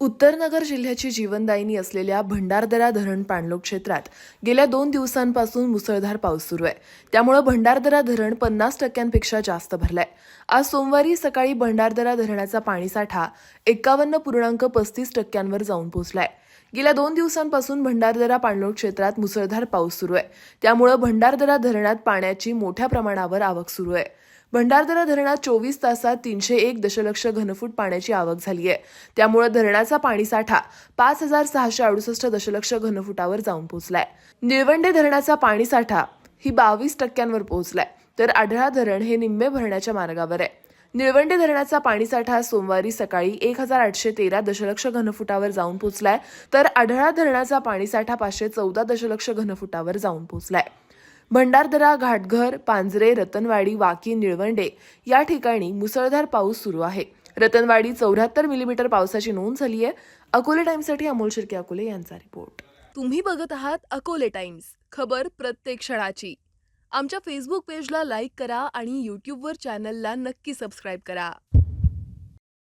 उत्तरनगर जिल्ह्याची जीवनदायिनी असलेल्या भंडारदरा धरण पाणलोट क्षेत्रात गेल्या दोन दिवसांपासून मुसळधार पाऊस सुरू आहे. त्यामुळे भंडारदरा धरण पन्नास टक्क्यांपेक्षा जास्त भरलंय. आज सोमवारी सकाळी भंडारदरा धरणाचा पाणीसाठा एकावन्न पूर्णांक पस्तीस टक्क्यांवर जाऊन पोहोचलाय. गेल्या दोन दिवसांपासून भंडारदरा पाणलोट क्षेत्रात मुसळधार पाऊस सुरू आहे. त्यामुळे भंडारदरा धरणात पाण्याची मोठ्या प्रमाणावर आवक सुरू आहे. भंडारदरा धरणात चोवीस तासात तीनशे एक दशलक्ष घनफूट पाण्याची आवक झाली आहे. त्यामुळे धरणाचा पाणीसाठा पाच हजार सहाशे अडुसष्ट दशलक्ष घनफुटावर जाऊन पोहोचलाय. निळवंडे धरणाचा पाणीसाठा ही बावीस टक्क्यांवर पोहोचलाय. तर आढळा धरण हे निम्मे भरण्याच्या मार्गावर आहे. निळवंडे धरणाचा पाणीसाठा सोमवारी सकाळी एक हजार आठशे तेरा दशलक्ष घनफुटावर जाऊन पोहोचलाय. तर आढळा धरणाचा पाणीसाठा पाचशे चौदा दशलक्ष घनफुटावर जाऊन पोहोचलाय. भंडारदरा घाटघर पांजरे रतनवाडी वाकी निळवंडे या ठिकाणी मुसळधार पाऊस सुरू आहे. रतनवाडी चौऱ्याहत्तर मिलीमीटर पावसाची नोंद झाली आहे अकोले टाइम्ससाठी अमोल शिर्के अकोले यांचा रिपोर्ट. तुम्ही बघत आहात अकोले टाइम्स. खबर प्रत्येक क्षणाची. आमच्या फेसबुक पेजला लाईक करा आणि यूट्यूबवर चॅनलला नक्की सबस्क्राईब करा.